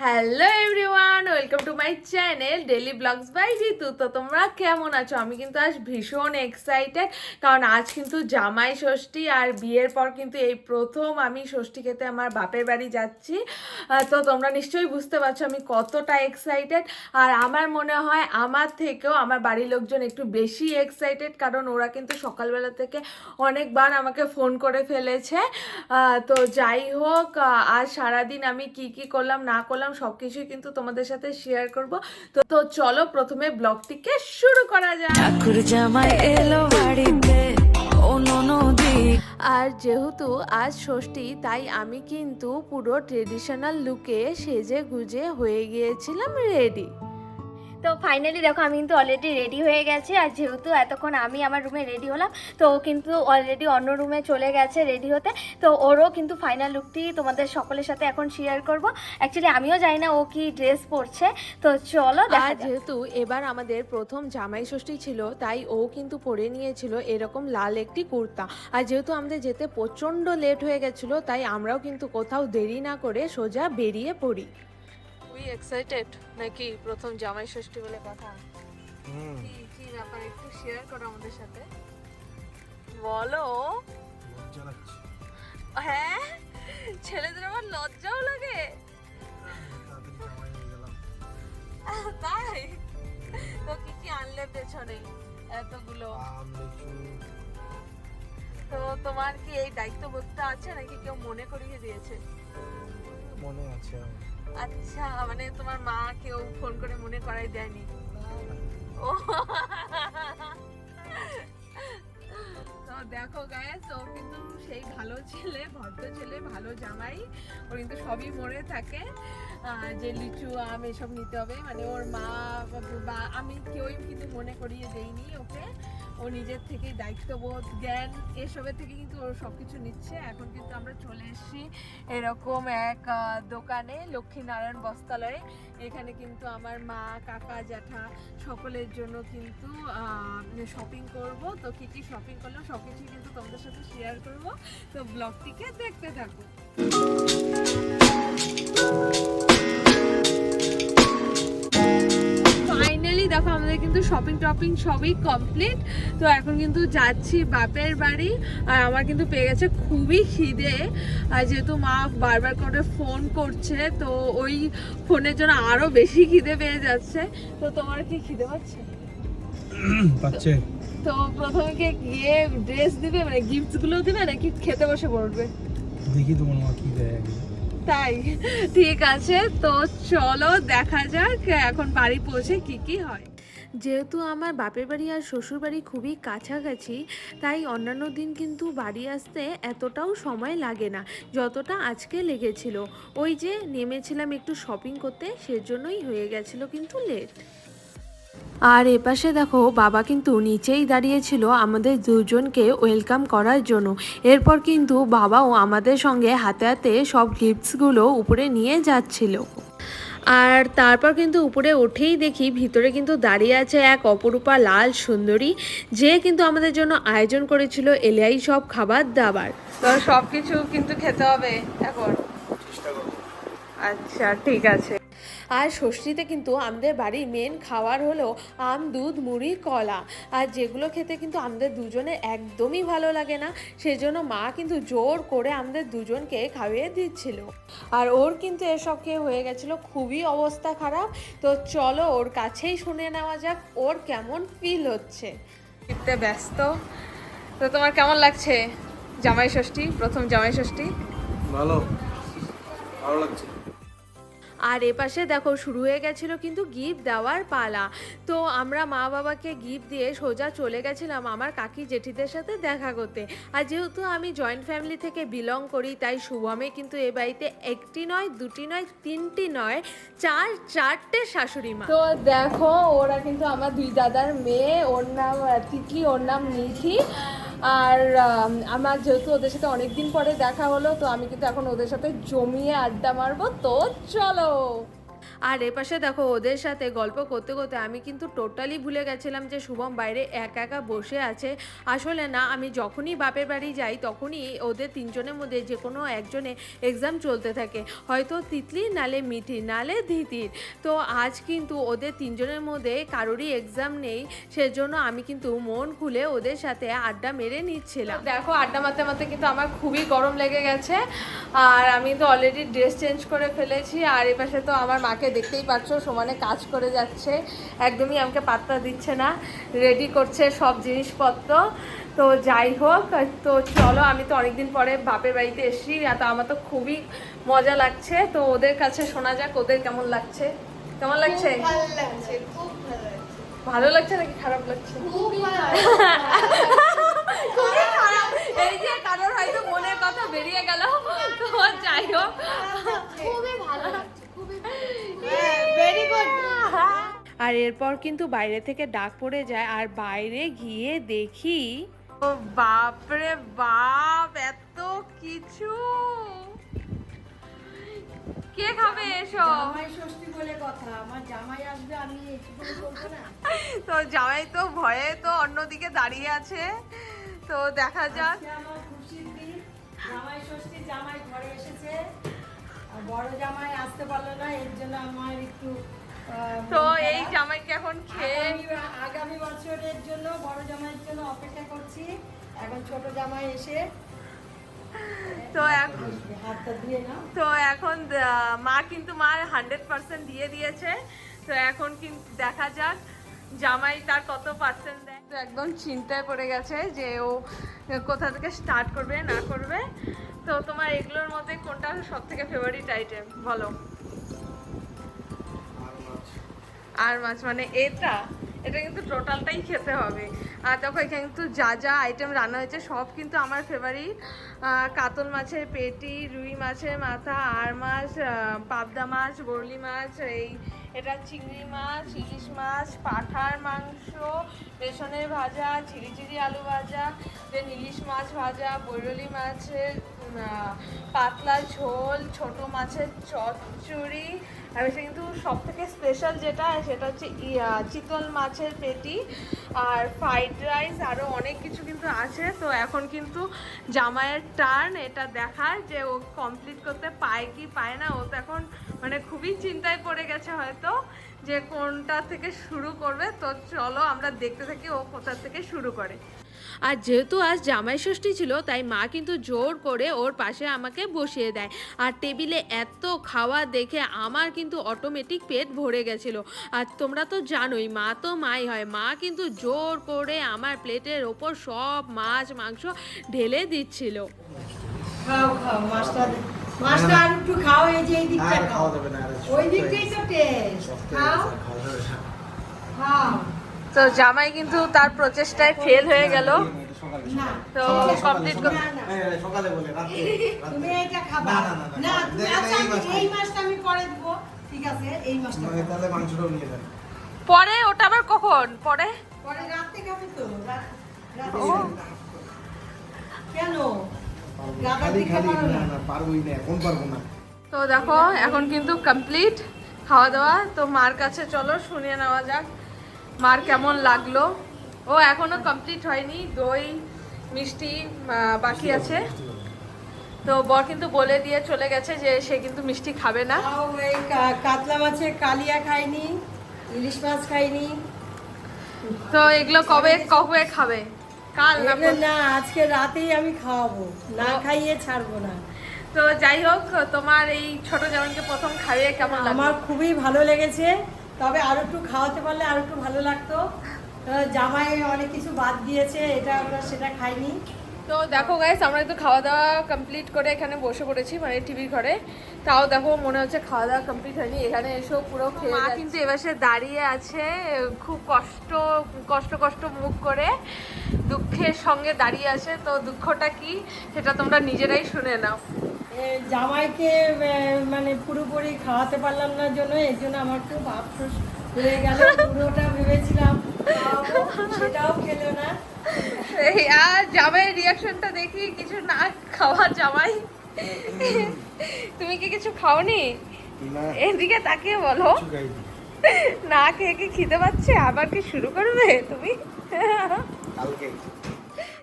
Hello everyone welcome to my channel daily vlogs by Jitu তো তোমরা কেমন আছো? আমি কিন্তু আজ ভীষণ এক্সাইটেড কারণ আজ কিন্তু জামাই ষষ্ঠী আর বিয়ের পর কিন্তু এই প্রথম আমি ষষ্ঠী খেতে আমার বাপের বাড়ি যাচ্ছি। তো তোমরা নিশ্চয়ই বুঝতে পারছ আমি কতটা এক্সাইটেড আর আমার মনে হয় আমার থেকেও আমার বাড়ির লোকজন একটু বেশি এক্সাইটেড কারণ ওরা কিন্তু সকালবেলা থেকে অনেকবার আমাকে ফোন করে ফেলেছে। তো যাই হোক আজ সারাদিন আমি কি কি করলাম, না করলাম সব কিছুই কিন্তু তোমাদের সাথে শেয়ার করব। তো তো চলো প্রথমে ব্লগটিকে শুরু করা যাক। ঠাকুর জামাই এলো বাড়িতে আর যেহেতু আজ ষষ্ঠী তাই আমি কিন্তু পুরো ট্রেডিশনাল লুকে সেজে গুজে হয়ে গিয়েছিলাম রেডি তো ফাইনালি দেখো আমি কিন্তু অলরেডি রেডি হয়ে গেছি। আর যেহেতু এতক্ষণ আমি আমার রুমে রেডি হলাম তো ও কিন্তু অলরেডি অন্য রুমে চলে গেছে রেডি হতে। তো ওরও কিন্তু ফাইনাল লুকটি তোমাদের সকলের সাথে এখন শেয়ার করব। অ্যাকচুয়ালি আমিও জানি না ও কি ড্রেস পরছে। তো চলো দেখা যেহেতু এবার আমাদের প্রথম জামাই ষষ্ঠী ছিল তাই ও কিন্তু পরে নিয়েছিল এরকম লাল একটি কুর্তা। আর যেহেতু আমাদের যেতে প্রচণ্ড লেট হয়ে গেছিল তাই আমরাও কিন্তু কোথাও দেরি না করে সোজা বেরিয়ে পড়ি। তুই এক্সাইটেড নাকি প্রথম জামাই ষষ্ঠী বলে কথা? কি কি ব্যাপার? একটু শেয়ার করো আমাদের সাথে। বলো। হ্যাঁ? ছেলেদের আবার লজ্জাও লাগে। তাই? তো কি কি আনলে পেছনে এতগুলো। তো তোমার কি এই দায়িত্ববোধটা আছে নাকি কেউ মনে করিয়ে দিয়েছে? মনে আছে আমার। আচ্ছা মানে তোমার মা কেউ ফোন করে মনে করাই দেয়নি। ও। দেখো গায়ে তো কিন্তু সেই ভালো ছেলে, ভদ্র ছেলে, ভালো জামাই। ও কিন্তু সবই মনে থাকে। যে লিচু, আম, এসব নিতে হবে। মানে ওর মা আমি কেউই কিন্তু মনে করিয়ে দেইনি ওকে। ও নিজের থেকেই দায়িত্ববোধ, জ্ঞান এসবের থেকে কিন্তু ও সব কিছু নিচ্ছে। এখন কিন্তু আমরা চলে এসেছি এরকম এক দোকানে, লক্ষ্মীনারায়ণ বস্ত্রালয়ে। এখানে কিন্তু আমার মা, কাকা, জ্যাঠা সকলের জন্য কিন্তু শপিং করব। তো কী কী শপিং করলাম সব কিছুই কিন্তু তোমাদের সাথে শেয়ার করব। তো ব্লগটিকে দেখতে থাকো। দেখো আমাদের কিন্তু শপিং টপিং সবই কমপ্লিট তো এখন কিন্তু যাচ্ছি বাপের বাড়ি আর আমার কিন্তু পেয়ে গেছে খুবই খিদে। আর যেহেতু মা বারবার করে ফোন করছে তো ওই ফোনের জন্য আরও বেশি খিদে পেয়ে যাচ্ছে। তো তোমার কি খিদে পাচ্ছে? পাচ্ছে। তো প্রথমে কি গিয়ে ড্রেস দিবে মানে গিফটসগুলো দিবে নাকি খেতে বসে পড়বে? দেখি তোমার মা কি দেয়। তাই, ঠিক আছে, তো চলো দেখা যাক, এখন বাড়ি পৌঁছে কি কি হয়। যেহেতু আমার বাপের বাড়ি আর শ্বশুর বাড়ি খুবই কাছাকাছি, তাই অন্যান্য দিন কিন্তু বাড়ি আসতে এতটাও সময় লাগে না, যতটা আজকে লেগেছিল। ওই যে নেমেছিলাম একটু শপিং করতে, সেজন্যই হয়ে গেছিল কিন্তু লেট আর এপাশে দেখো, বাবা কিন্তু নিচেই দাঁড়িয়েছিল আমাদের দুজনকে ওয়েলকাম করার জন্য। এরপর কিন্তু বাবাও আমাদের সঙ্গে হাতে হাতে সব গিফটসগুলো উপরে নিয়ে যাচ্ছিল। আর তারপর কিন্তু উপরে উঠেই দেখি ভিতরে কিন্তু দাঁড়িয়ে আছে এক অপরূপা লাল সুন্দরী, যে কিন্তু আমাদের জন্য আয়োজন করেছিল এলিয়াই সব খাবার দাবার। তো সব কিছু কিন্তু খেতে হবে এখন। আচ্ছা ঠিক আছে। আর ষষ্ঠীতে কিন্তু আমাদের বাড়ির মেন খাবার হলো আম দুধ মুড়ি কলা। আর যেগুলো খেতে কিন্তু আমাদের দুজনে একদমই ভালো লাগে না সেজন্য মা কিন্তু জোর করে আমাদের দুজনকে খাইয়ে দিচ্ছিল। আর ওর কিন্তু এসব খেয়ে হয়ে গেছিল খুবই অবস্থা খারাপ। তো চলো ওর কাছেই শুনে নেওয়া যাক ওর কেমন ফিল হচ্ছে। ফিরতে ব্যস্ত। তো তোমার কেমন লাগছে জামাই ষষ্ঠী প্রথম জামাই ষষ্ঠী? ভালো ভালো লাগছে। আর এপাশে দেখো শুরু হয়ে গেছিল কিন্তু গিফট দেওয়ার পালা। তো আমরা মা বাবাকে গিফট দিয়ে সোজা চলে গেছিলাম আমার কাকি জেঠিদের সাথে দেখা করতে। আর যেহেতু আমি জয়েন্ট ফ্যামিলি থেকে বিলং করি, তাই শুভমে কিন্তু এ বাড়িতে একটি নয়, দুটি নয়, তিনটি নয়, চার, চারটে শাশুড়ি মা। তো দেখো, ওরা কিন্তু আমার দুই দাদার মেয়ে, ওর নাম, তিতলি, ওর নাম নিধি আর আমার যেহেতু ওদের সাথে অনেক দিন পরে দেখা হলো, তো আমি কিন্তু এখন ওদের সাথে জমিয়ে আড্ডা মারবো। তো চলো। আর এপাশে দেখো ওদের সাথে গল্প করতে করতে আমি কিন্তু টোটালি ভুলে গেছিলাম যে শুভম বাইরে একা একা বসে আছে। আসলে না, আমি যখনই বাপের বাড়ি যাই, তখনই ওদের তিনজনের মধ্যে যে কোনো একজনে এক্সাম চলতে থাকে। হয়তো তিতলি, নালে মিঠি, নালে ধিতির। তো আজ কিন্তু ওদের তিনজনের মধ্যে কারোরই এক্সাম নেই, সেজন্য আমি কিন্তু মন খুলে ওদের সাথে আড্ডা মেরে নিচ্ছিলাম। দেখো, আড্ডা মারতে মারতে কিন্তু আমার খুবই গরম লেগে গেছে। আর আমি তো অলরেডি ড্রেস চেঞ্জ করে ফেলেছি, আর এ পাশে তো আমার মাকে দেখতেই পাচ্ছ সমানে কাজ করে যাচ্ছে। একদমই আমাকে পাত্তা দিচ্ছে না। রেডি করছে সব জিনিসপত্র। তো যাই হোক তো চলো আমি তো অনেকদিন পরে বাপের বাড়িতে এসেছি। আর তো আমার তো খুবই মজা লাগছে। তো ওদের কাছে শোনা যাক ওদের কেমন লাগছে? কেমন লাগছে? ভালো লাগছে নাকি খারাপ লাগছে? খুবই খারাপ। এই যে কারোর হয়তো মনের কথা বেরিয়ে গেল। তো যাই হোক। খুবই ভালো ভেরি গুড আর এরপর কিন্তু বাইরে থেকে ডাক পড়ে যায় আর বাইরে গিয়ে দেখি ও বাপরে বাপ এত কিছু। কে খাবে এসব ষষ্ঠী বলে কথা আমার জামাই আসবে আমি না। তো জামাই তো ভয়ে তো অন্যদিকে দাঁড়িয়ে আছে। তো দেখা যাক। আমার খুশির দিন। জামাই ষষ্ঠী জামাই ঘরে এসেছে। বড় জামাই আসতে পারল না এর জন্য আমার একটু তো এই জামাইকে এখন খেয়ে আগামী- বছরের জন্য বড় জামাইয়ের জন্য অপেক্ষা করছি। এখন ছোট জামাই এসে তো এখন তো এখন মা কিন্তু মার হান্ড্রেড পার্সেন্ট দিয়ে দিয়েছে। তো এখন কিন্তু দেখা যাক জামাই তার কত পার্সেন্ট দেয়। তো একদম চিন্তায় পড়ে গেছে যে ও কোথা থেকে স্টার্ট করবে না করবে। তো তোমার এগুলোর মধ্যে কোনটা সব থেকে ফেভারিট আইটেম বলো। আর মাছ। মানে এটা? এটা কিন্তু টোটালটাই খেতে হবে। আর দেখো এখানে কিন্তু যা যা আইটেম রান্না হয়েছে সব কিন্তু আমার ফেভারিট কাতল মাছের পেটি রুই মাছের মাথা আর মাছ পাবদা মাছ বরলি মাছ এই এটা চিংড়ি মাছ ইলিশ মাছ পাঠার মাংস বেসনের ভাজা ঝিরি ঝিরি আলু ভাজা দেন ইলিশ মাছ ভাজা বৈরলি মাছের পাতলা ঝোল, ছোট মাছের চচ্চড়ি, আর এটা কিন্তু সব থেকে স্পেশাল যেটা, সেটা হচ্ছে চিতল মাছের পেটি, আর ফ্রাইড রাইস আরও অনেক কিছু কিন্তু আছে। তো এখন কিন্তু জামাইয়ের টার্ন এটা দেখার যে ও কমপ্লিট করতে পায় কি পায় না, ও তো এখন মানে খুবই চিন্তায় পড়ে গেছে হয়তো, যে কোনটা থেকে শুরু করবে। তো চলো আমরা দেখতে থাকি ও কোথা থেকে শুরু করে। আর যেহেতু আজ জামাই ষষ্ঠী ছিল তাই মা কিন্তু জোর করে ওর পাশে আমাকে বসিয়ে দেয়। আর টেবিলে এত খাওয়া দেখে আমার কিন্তু অটোমেটিক পেট ভরে গেছিল। আর তোমরা তো জানোই মা তো মাই হয়। মা কিন্তু জোর করে আমার প্লেটের ওপর সব মাছ মাংস ঢেলে দিচ্ছিল। খাও খাও মাছটা মাছটা আর একটু খাও এই যে এই দিকটা খাও ওই দিকটাই তো টেস্ট খাও। খাও। তো জামাই কিন্তু তার প্রচেষ্টায় ফেল হয়ে গেল তো কমপ্লিট। সকালে বলে তুমি এটা খাবা না, আচ্ছা এই। আমি পরে দেবো ঠিক আছে এই মাছটা তাহলে মাংসটাও নিয়ে যান পরে ওটা আবার কখন পরে পরে রাতে খাবে তো। কেন তো দেখো এখন কিন্তু কমপ্লিট খাওয়া দাওয়া তো মার কাছে চলো শুনিয়ে নেওয়া যাক মার কেমন লাগল? ও এখনও কমপ্লিট হয়নি দই মিষ্টি বাকি আছে। তো বর কিন্তু বলে দিয়ে চলে গেছে যে সে কিন্তু মিষ্টি খাবে না। কাতলা মাছের কালিয়া খাইনি ইলিশ মাছ খাইনি তো এগুলো কবে কবে খাবে? কাল না না আজকে রাতেই আমি খাওয়াবো। না খাইয়ে ছাড়বো না। তো যাই হোক তোমার এই ছোট জামাইকে প্রথম খাইয়ে কেমন আমার খুবই ভালো লেগেছে। তবে আরও একটু খাওয়াতে পারলে আরও একটু ভালো লাগতো। জামাই অনেক কিছু বাদ দিয়েছে এটা আমরা সেটা খাইনি। তো দেখো গাইস আমরা তো খাওয়া দাওয়া কমপ্লিট করে এখানে বসে পড়েছি মানে টিভির ঘরে। তাও দেখো মনে হচ্ছে খাওয়া দাওয়া কমপ্লিট হয়নি এখানে এসেও পুরো খেয়ে মা কিন্তু এবার সে দাঁড়িয়ে আছে খুব কষ্ট কষ্ট কষ্ট মুখ করে। দুঃখের সঙ্গে দাঁড়িয়ে আছে তো দুঃখটা কি? সেটা তোমরা নিজেরাই শুনে নাও। জামাইকে মানে পুরোপুরি খাওয়াতে পারলাম না জন্য এর জন্য আমার খুব আফসোস হয়ে গেল। পুরোটা ভেবেছিলাম সেটাও খেলো না। এই আর জামাইয়ের রিয়াকশনটা দেখি কিছু না খাওয়া জামাই। তুমি কি কিছু খাওনি? না। এদিকে তাকিয়ে বলো। না খেয়ে কি খিদে পাচ্ছে? আবার কি শুরু করবে তুমি? কালকে।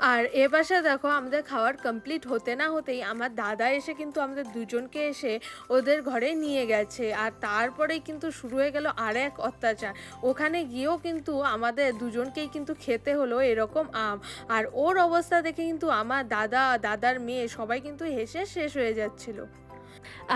আর এ পাশে দেখো আমাদের খাওয়ার কমপ্লিট হতে না হতেই আমার দাদা এসে কিন্তু আমাদের দুজনকে এসে ওদের ঘরে নিয়ে গেছে। আর তারপরেই কিন্তু শুরু হয়ে গেল আর এক অত্যাচার। ওখানে গিয়েও কিন্তু আমাদের দুজনকেই কিন্তু খেতে হলো এরকম আম। আর ওর অবস্থা দেখে কিন্তু আমার দাদা, দাদার মেয়ে সবাই কিন্তু হেসে শেষ হয়ে যাচ্ছিল।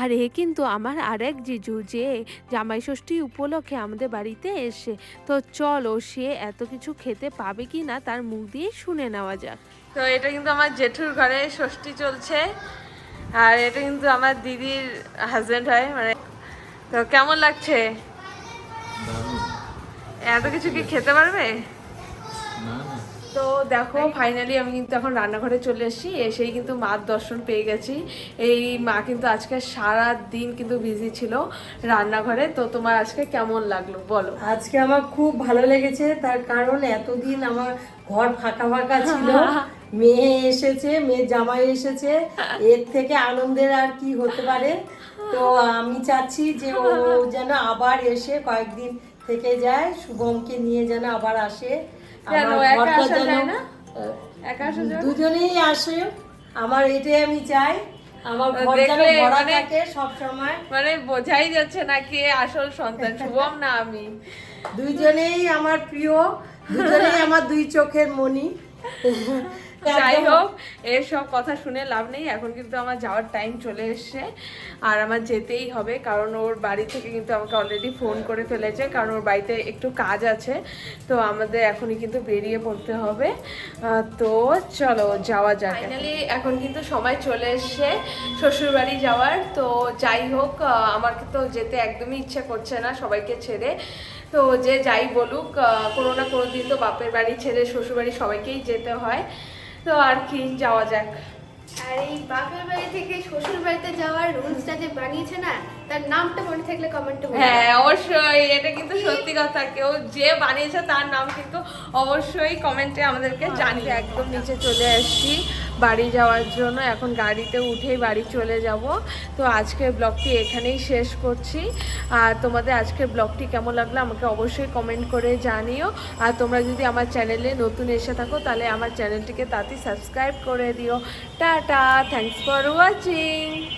আর এ কিন্তু আমার আরেক জিজু যে জামাই ষষ্ঠী উপলক্ষে আমাদের বাড়িতে এসে তো চলো সে এত কিছু খেতে পাবে কি না তার মুখ দিয়ে শুনে নেওয়া যাক। তো এটা কিন্তু আমার জেঠুর ঘরে ষষ্ঠী চলছে আর এটা কিন্তু আমার দিদির হাজবেন্ড হয় মানে তো কেমন লাগছে? এত কিছু কি খেতে পারবে? তো দেখো ফাইনালি আমি কিন্তু এখন রান্নাঘরে চলে এসেছি। এসেই কিন্তু মার দর্শন পেয়ে গেছি। এই মা কিন্তু আজকে সারা দিন কিন্তু বিজি ছিল রান্নাঘরে। তো তোমার আজকে কেমন লাগল বলো? আজকে আমার খুব ভালো লেগেছে। তার কারণ এতদিন আমার ঘর ফাঁকা ফাঁকা ছিল। মেয়ে এসেছে মেয়ে জামাই এসেছে। এর থেকে আনন্দের আর কি হতে পারে? তো আমি চাচ্ছি যে ও যেন আবার এসে কয়েকদিন থেকে যায় শুভমকে নিয়ে যেন আবার আসে। দুজনেই আসে আমার এটাই আমি চাই আমার মানে- সব সময় মানে বোঝাই যাচ্ছে না কে আসল সন্তান শুভম না আমি। দুইজনেই আমার প্রিয় দুজনেই আমার দুই চোখের মনি যাই হোক এসব কথা শুনে লাভ নেই। এখন কিন্তু আমার যাওয়ার টাইম চলে এসছে। আর আমার যেতেই হবে কারণ ওর বাড়ি থেকে কিন্তু আমাকে অলরেডি ফোন করে ফেলেছে কারণ ওর বাড়িতে একটু কাজ আছে। তো আমাদের এখনই কিন্তু বেরিয়ে পড়তে হবে। তো চলো যাওয়া যাক ফাইনালি এখন কিন্তু সময় চলে এসছে শ্বশুর বাড়ি যাওয়ার। তো যাই হোক আমার তো যেতে একদমই ইচ্ছা করছে না সবাইকে ছেড়ে। তো যে যাই বলুক কোনো না কোনো দিন তো বাপের বাড়ি ছেড়ে শ্বশুর বাড়ি সবাইকেই যেতে হয়। তো আর কি যাওয়া যাক। আর এই বাপের বাড়ি থেকে শ্বশুর বাড়িতে যাওয়ার রুলসটা যে বানিয়েছে না তার নামটা মনে থাকলে কমেন্ট হ্যাঁ অবশ্যই এটা কিন্তু সত্যি কথা। কেউ যে বানিয়েছে তার নাম কিন্তু অবশ্যই কমেন্টে আমাদেরকে জানিয়ে একদম নিচে চলে আসছি। বাড়ি যাওয়ার জন্য এখন গাড়িতে উঠেই বাড়ি চলে যাব। তো আজকের ব্লগটি এখানেই শেষ করছি। আর তোমাদের আজকের ব্লগটি কেমন লাগল আমাকে অবশ্যই কমেন্ট করে জানিও। আর তোমরা যদি আমার চ্যানেলে নতুন এসে থাকো, তাহলে আমার চ্যানেলটিকে তাড়াতাড়ি সাবস্ক্রাইব করে দিও। Tata thanks for watching